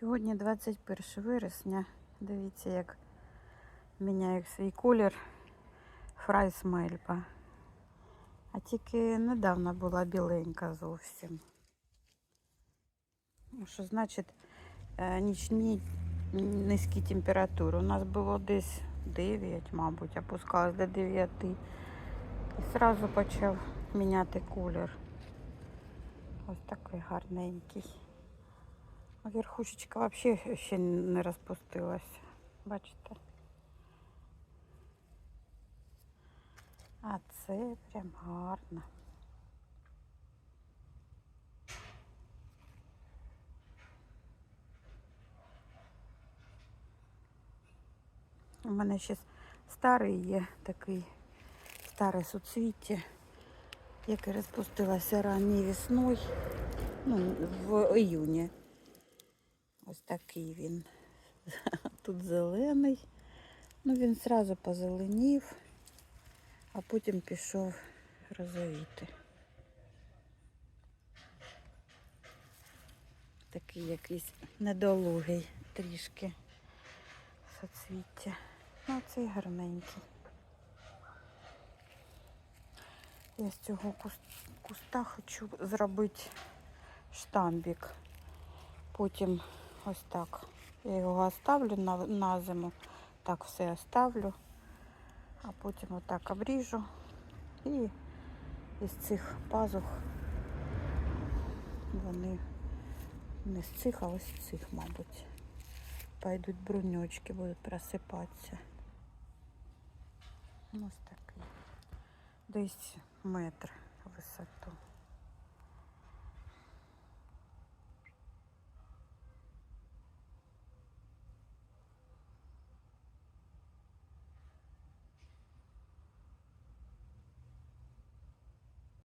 Сьогодні 21 вересня. Дивіться, як міняє свій колір фрайс мельба. А тільки недавно була біленька зовсім. Ну, Що значить е, нічні низькі температури. У нас було десь 9, мабуть, опускалось до 9. І одразу почав міняти колір. Ось такий гарненький. Верхушечка взагалі ще не розпустилась. Бачите? А це прям гарно. У мене ще старий є такий старе суцвіття, яке розпустилося ранньою весною, ну, в іюні. Ось такий він. Тут зелений. Ну він зразу позеленів, а потім пішов розовіти. Такий якийсь недолугий трішки соцвіття. Ну, цей гарненький. Я з цього куста хочу зробити штамбік. Потім ось так. Я його оставлю на, на зиму. Так все оставлю. А потім отак обріжу. І із цих пазух вони не з цих, а ось з цих, мабуть. Пойдуть бруньочки, будуть просипатися. Ось такий. Десь метр висоту.